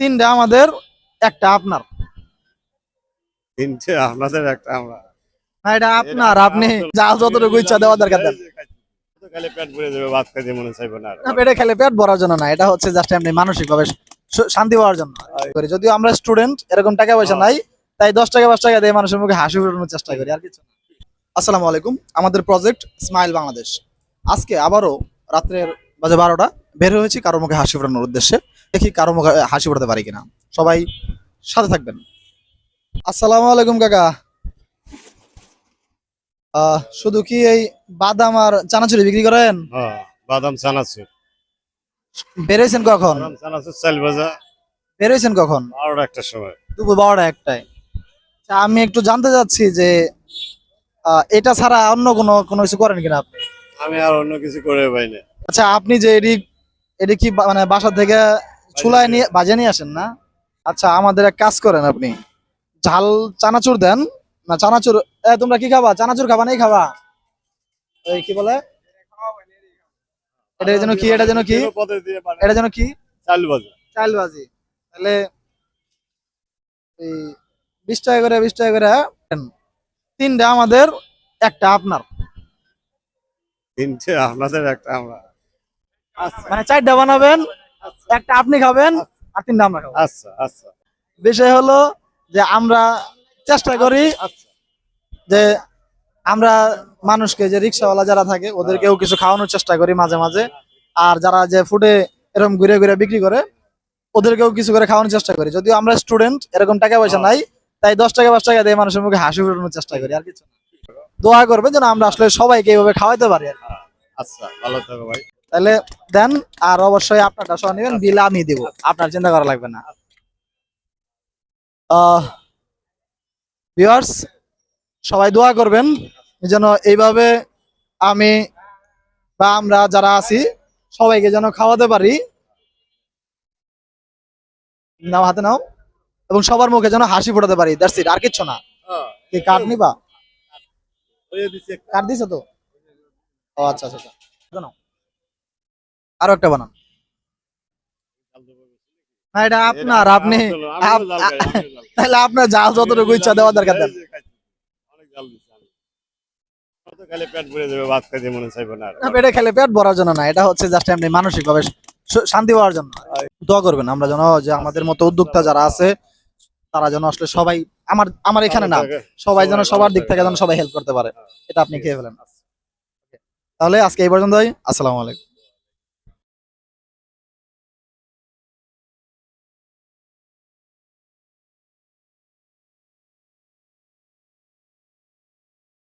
তিনটা আমাদের একটা আপনার। তিনটে আপনাদের একটা আমরা। না এটা আপনার আপনি যা যতটুকু ইচ্ছা দেওয়া দরকার দেন। খালি পেট ভরে যাবে ভাত খাইতে মনে চাইবে না না, পেটে খেলে পেট ভরার জন্য না এটা হচ্ছে জাস্ট এমনি মানসিক ভাবে শান্তি পাওয়ার জন্য। করি যদিও আমরা স্টুডেন্ট এরকম টাকা পয়সা নাই তাই দশ টাকা পাঁচ টাকা দিয়ে মানুষের মুখে হাসি ফোটানোর চেষ্টা করি আর কিছু না। আসসালামু আলাইকুম আমাদের প্রজেক্ট স্মাইল বাংলাদেশ আজকে আবারও রাত্রের বাজে বারোটা বের হয়েছি কারও মুখে হাসি ফোটানোর উদ্দেশ্যে। দেখি কারও মুখে হাসি ফোটাতে পারি কিনা। সবাই সাথে থাকবেন। আসসালামু আলাইকুম কাকা। শুধু কি এই বাদাম আর চানাচুরি বিক্রি করেন? হ্যাঁ বাদাম চানাচুর। বেরোইছেন কখন? চানাচুর চাল ভাজা। বেরোইছেন কখন? বারোটা একটা সময়। দুপুর বারোটা একটাই আমি একটু জানতে চাচ্ছি যে এটা ছাড়া অন্য কোনো কোনো কিছু করেন কিনা আপনি? আমি আর অন্য কিছু করে পাই না। আচ্ছা আপনি যে এটি এটি কি মানে বাসা থেকে চুলায় নিয়ে বাজে নিয়ে আসেন না? আচ্ছা আমাদের এক কাজ করেন আপনি। ঝাল চানাচুর দেন। না, চানাচুর, এ, তোমরা কি খাবা? চানাচুর খাবা, নাই খাবা? ওই কি বলে? এটা যেন কি, এটা যেন কি। এটা যেন কি? চাল ভাজা। চাল বাজি তাহলে এই বিশ টাকা করে, বিশ টাকা করে তিনটা আমাদের, একটা আপনার। তিনটে আপনাদের, একটা আমরা। মানে চারটা বানাবেন একটা আপনি খাবেন আর তিনটা আমরা খাব। আচ্ছা আচ্ছা। বিষয় হলো যে আমরা চেষ্টা করি আচ্ছা। যে আমরা মানুষকে যে রিক্সাওয়ালা যারা থাকে ওদেরকেও কিছু খাওয়ানোর চেষ্টা করি মাঝে মাঝে। আর যারা যে ফুডে এরকম ঘুরে ঘুরে বিক্রি করে ওদেরকেও কিছু করে খাওয়ানোর চেষ্টা করি। যদিও আমরা স্টুডেন্ট এরকম টাকা পয়সা নাই তাই দশ টাকা পাঁচ টাকা দিয়ে মানুষের মুখে হাসি ফুটানোর চেষ্টা করি আর কিছু না। দোয়া করবেন যেন আমরা আসলে সবাইকে এইভাবে খাওয়াইতে পারি আর আচ্ছা ভালো থাকো ভাই। তাহলে দেন আর অবশ্যই আপনারটা সহ নেবেন বিল আমি দিব। আপনার চিন্তা করা লাগবে না। ভিউয়ার্স সবাই দোয়া করবেন যেন এইভাবে আমি বা আমরা যারা আছি সবাইকে যেন খাওয়াতে পারি। নাও হাতে নাও। এবং সবার মুখে যেন হাসি ফোটাতে পারি। দ্যাটস ইট আর কিচ্ছু না। কি কার্ড নিবা? কার্ড দিছো তো? ও আচ্ছা আচ্ছা আচ্ছা। আরও একটা বানান। না এটা আপনার আপনি তাহলে আপনার যা যতটুকু ইচ্ছা দেওয়া দরকার। তো খালি পেট খেলে ভরার জন্য না এটা হচ্ছে জাস্ট এমনি মানসিক ভাবে শান্তি পাওয়ার জন্য। দোয়া করবেন আমরা যেন যে আমাদের মতো উদ্যোক্তা যারা আছে তারা যেন আসলে সবাই আমার আমার এখানে না সবাই যেন সবার দিক থেকে যেন সবাই হেল্প করতে পারে এটা আপনি খেয়ে ফেলেন। তাহলে আজকে এই পর্যন্তই আসসালামু আলাইকুম।